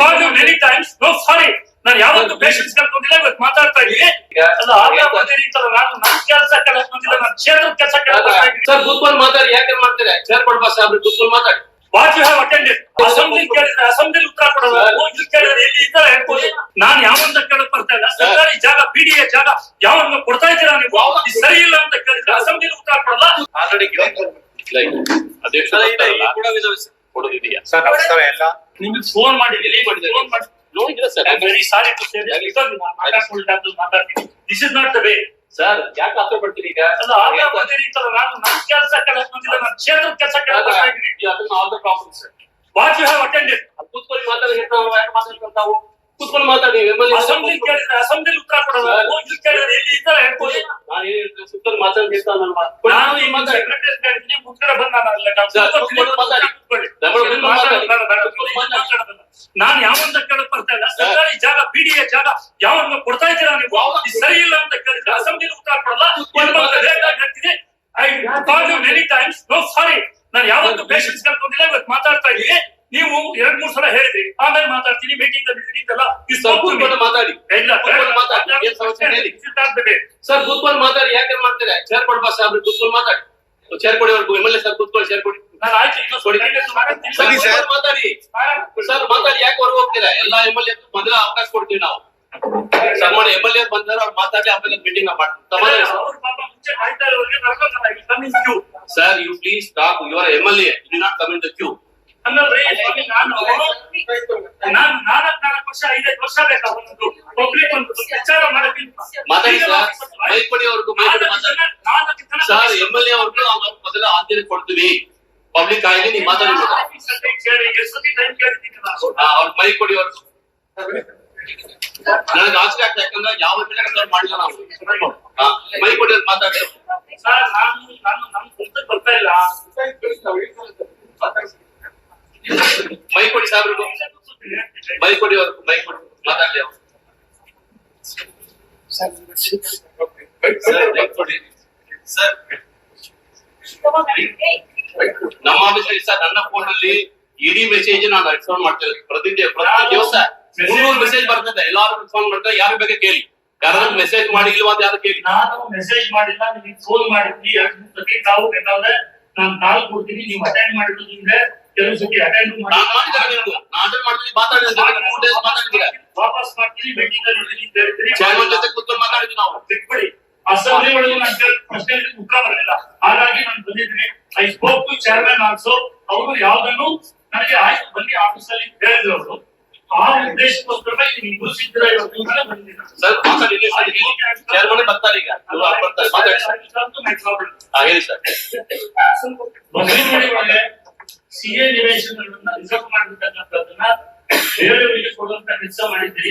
Call you many times no sorry ನಾನು ಯಾವತ್ತೂ patience ಕಳ್ಕೊಂಡಿಲ್ಲ ಇವತ್ತು ಮಾತಾಡ್ತಾ ಇದ್ದೀನಿ. ಅಲ್ಲ ಆಗ್ಲೇ ಬಂದಿರಿ ಅಂತಲ್ಲ ನಾನು ನನ್ನ ಕೆಲಸ ಕೆಳಕ್ ಬಂದಿಲ್ಲ ನನ್ನ ಕ್ಷೇತ್ರದ ಕೆಲಸ ಬರ್ತಾ ಸರ್ ಕೂತ್ಕೊಂಡು ಮಾತಾಡಿ ಯಾಕೆ ಮಾಡ್ತಾರೆ? ಚೇರ್ ಕೊಡ್ಬಾ ಸಾಹೇಬ್ರು ಕೂತ್ಕೊಂಡು ಮಾತಾಡಿ. What you have attended assembly ಕೇಳಿದ್ರೆ ಅಸೆಂಬ್ಲಿ ಉತ್ತರ ಕೊಡೋದು. ಇಲ್ಲಿ ಕೇಳಿದ್ರೆ ಎಲ್ಲಿ ಇದ್ದಾರೆ ಹೇಳ್ಬೋದು? ನಾನು ಯಾವಂತ ಕೇಳಕ್ ಬರ್ತಾ ಇಲ್ಲ. ಸರ್. ಸರ್ಕಾರಿ ಜಾಗ ಬಿಡಿಎ ಜಾಗ ಯಾವಾಗ ಕೊಡ್ತಾ ಇದ್ದೀರಾ ನೀವು? ಸರಿ ಇಲ್ಲ ಅಂತ ಕೇಳಿದ್ರೆ ಅಸೆಂಬ್ಲಿ ಉತ್ತರ ಕೊಡಲ್ಲ? ಆಲ್ರೆಡಿ ಅಧ್ಯಕ್ಷ ಕೊಡೋದಿದೆಯಾ? ಸರ್ ನಮಸ್ಕಾರ ಎಲ್ಲ. ನಿಮಗೆ ಫೋನ್ ಮಾಡಿದ್ದಾರೆ. ಫೋನ್ ಮಾಡಿ. ಇಲ್ಲ sir. Sorry to say this because ನಾನು ಮಾತಾಡ್ಕೊಳ್ತಾ ಮಾತಾಡ್ತೀನಿ. This is not the way sir ಯಾಕೆ ಆತರ ಬರ್ತೀರಿ ಈಗ? ನಾನು ನನ್ನ ಕೆಲಸ ಕೆಳಕ್ ಬಂದಿಲ್ಲ ನನ್ನ ಕ್ಷೇತ್ರದ ಕೆಲಸ ಇದ್ದೀನಿ all the problems what you have attended ಕೂತ್ಕೊಂಡು ಮಾತಾಡಿ ಯಾಕೆ ಮಾತಾಡ್ಕೊಂತಾವು ಕೂತ್ಕೊಂಡು ಮಾತಾಡಿ ಅಸೆಂಬ್ಲಿ ಕೇಳಿದ್ರೆ ಅಸೆಂಬ್ಲಿ ಉತ್ತರ ಕೊಡೋದು ಇಲ್ಲಿ ಕೇಳಿದ್ರೆ ಎಲ್ಲಿ ಇದ್ದಾರೆ ಹೇಳ್ಬೋದು? ನಾನು ಯಾವಂತ ಕೇಳಕ್ ಬರ್ತಾ ಇಲ್ಲ. ಸರ್ಕಾರಿ ಜಾಗ ಬಿಡಿಎ ಜಾಗ ಯಾವಾಗ ಕೊಡ್ತಾ ಇದ್ದೀರಾ ನೀವು? ಸರಿ ಇಲ್ಲ ಅಂತ ಕೇಳಿದ್ರೆ ಅಸೆಂಬ್ಲಿ ಉತ್ತರ ಕೊಡಲ್ಲ. I many times no sorry ನಾನು ಯಾವತ್ತೂ ಪೇಷನ್ಸ್ ಕಲ್ತ್ಕೊಂಡಿಲ್ಲ ಇವತ್ತು ಮಾತಾಡ್ತಾ ಇದ್ದೀನಿ. ನೀವು ಎರಡ್ ಮೂರ್ ಸಲ ಹೇಳಿದ್ರಿ ಆಮೇಲೆ ಮಾತಾಡ್ತೀನಿ. ಮೀಟಿಂಗ್ ಅಲ್ಲಿ ಇದ್ದೀತಲ್ಲ ಈ ಕೂತ್ಕೊಂಡು ಮಾತಾಡಿ. ಇಲ್ಲ ಸರ್ ಕೂತ್ಕೊಂಡು ಮಾತಾಡಿ. ಯಾಕೆ ಮಾಡ್ತಾರೆ? ಚೇರ್ ಕೊಡ್ಬಾ ಸಾಹೇಬ್ರು ಕೂತ್ಕೊಂಡು ಮಾತಾಡಿ. ಚೇರ್ ಕೊಡಿವರೆಗೂ ಎ ಸರ್ ಕೂತ್ಕೊಳ್ಳಿ ಚೇರ್ ಕೊಡಿ. ಕೊಡಿ. ಮಾತಾಡಿ ಸರ್ ಮಾತಾಡಿ. ಯಾಕೆ ಹೊರಗೆ ಹೋಗ್ತೀರಾ? ಎಲ್ಲಾ ಎಂ ಎಲ್ ಎ ಮೊದಲ ಅವಕಾಶ ಕೊಡ್ತೀವಿ ನಾವು. ಸನ್ಮಾನ ಎ ಬಂದ್ರೆ ಅವ್ರು ಮಾತಾಡಿ ಆಮೇಲೆ ಮೀಟಿಂಗ್ ಮಾಡ್ತೀವಿ. Sir. You please talk your MLA you not come in the queue ಸ್ವಾಮಿ, ನಾನು ನಾನು ನಾಲ್ಕ್ ನಾಲ್ಕು ವರ್ಷ ಐದೈದು ವರ್ಷ ಬೇಕಾ ಒಂದು ಪಬ್ಲಿಕ್ ಒಂದು ವಿಚಾರ ಮಾಡಕ್ಕೆ? ಮಾತಾಡಿ ಸರ್ ಮೈಕ್ ಕೊಡಿ ಅವ್ರಿಗೂ ಮೈಕ್ ಕೊಡಿ ಮಾತಾಡಿ. ನಾಲ್ಕು ಜನ ಸರ್ ಎಮ್ಎಲ್ಎ ಅವ್ರಿಗೂ ಅವ್ರ ಮೊದಲ ಆದ್ಯತೆ ಕೊಡ್ತೀವಿ. ಪಬ್ಲಿಕ್ ಆಗಿ ನೀವು ಮಾತಾಡಿ. ಕೇಳಿ, ಎಷ್ಟು ಸತಿ time ಕೇಳಿದ್ದೀನಿ ನಾನು. ಅವ್ರ ಮೈಕ್ ಕೊಡಿ ಅವ್ರು ನನಗೆ ಆಸೆ ಆಗ್ತಾ ಯಾಕಂದ್ರೆ ಯಾವ ಕೆಲಸ ಮಾಡಿಲ್ಲ ನಾವು? ಮೈಕ್ ಕೊಡಿ ಅವ್ರು ಸರ್, ನಾನು ನಾನು ನಮ್ ಸ್ವಂತಕ್ಕೆ ಬರ್ತಾ ಇಲ್ಲ. ಮೈಕ್ ಕೊಡಿ ಅವ್ರು ಮೈಕ್ ಕೊಡಿ. ಮಾತಾಡ್ಲಿ ಅವ್ರು. ಸರ್ ಮೈಕ್ ಕೊಡಿ. ಸರ್ ನಮ್ಮ ಆಫೀಸಲ್ಲಿ ಸರ್ ನನ್ನ ಫೋನ್ ಅಲ್ಲಿ ಇಡೀ ಮೆಸೇಜ್ ನಾನು ರೆಸ್ಪಾಂಡ್ ಮಾಡ್ತೇನೆ ಪ್ರತಿ ಪ್ರತಿ ದಿವಸ ಮುನ್ನೂರು ಮೆಸೇಜ್ ಬರ್ತದೆ. ಎಲ್ಲಾರು ಫೋನ್ ಮಾಡ್ತಾರೆ ಯಾರ ಬಗ್ಗೆ ಕೇಳಿ. ಯಾರು ಮೆಸೇಜ್ ಮಾಡಿ ಇಲ್ವಾ ಅಂತ ಯಾರು ಕೇಳಿ. ನಾನು ಮೆಸೇಜ್ ಮಾಡಿಲ್ಲ ನಿಮಗೆ ಫೋನ್ ಮಾಡಿದ್ವಿ. ತಾವು ಬೇಕಾದ್ರೆ ನಾನು ಕಾಲ್ ಕೊಡ್ತೀನಿ ನೀವು ಅಟೆಂಡ್ ಮಾಡಿದ್ರೆ ನಿಮ್ಗೆ ಕೆಲವು ಸತಿ ಅಟೆಂಡ್ ಡೇಸ್ ವಾಪಸ್ ಮಾಡ್ತೀನಿ ಮೀಟಿಂಗ್ ಅಲ್ಲಿ. ಜೊತೆ ಕೂತ್ಕೊಂಡು ಮಾತಾಡಿದ್ವಿ ನಾವು. ಬಿಟ್ಬಿಡಿ. ಅಸೆಂಬ್ಲಿ ಒಳಗೆ ನಾನು ಪ್ರಶ್ನೆ ಪ್ರಶ್ನೆಗೆ ಬರಲಿಲ್ಲ. ಹಾಗಾಗಿ ನಾನು ಬಂದಿದ್ದೀನಿ. I spoke to chairman also ಅವರು ಯಾವ್ದನ್ನು ನನಗೆ ಆಯ್ತು ಬನ್ನಿ ಆಫೀಸ್ ಅಲ್ಲಿ ಹೇಳಿದ್ರು ಅವರು. ಆ ಉದ್ದೇಶಕ್ಕೋಸ್ಕರ ನೀವು ಬಂದಿದ್ದೀನಿ ಸರ್ ಮಾತಾಡಿ ಚೇರ್ಮನ್ ಬರ್ತಾರೆ ಈಗ. ಹೇಳಿ ಸರ್. ಒಳಗೆ ಸಿಎ ನಿವೇಶನಗಳನ್ನ ರಿಸರ್ವ್ ಮಾಡಿರ್ತಕ್ಕಂಥದ್ದನ್ನ ಬೇರೆಯವರಿಗೆ ಕೊಡುವಂತ ಕೆಲಸ ಮಾಡಿದ್ರಿ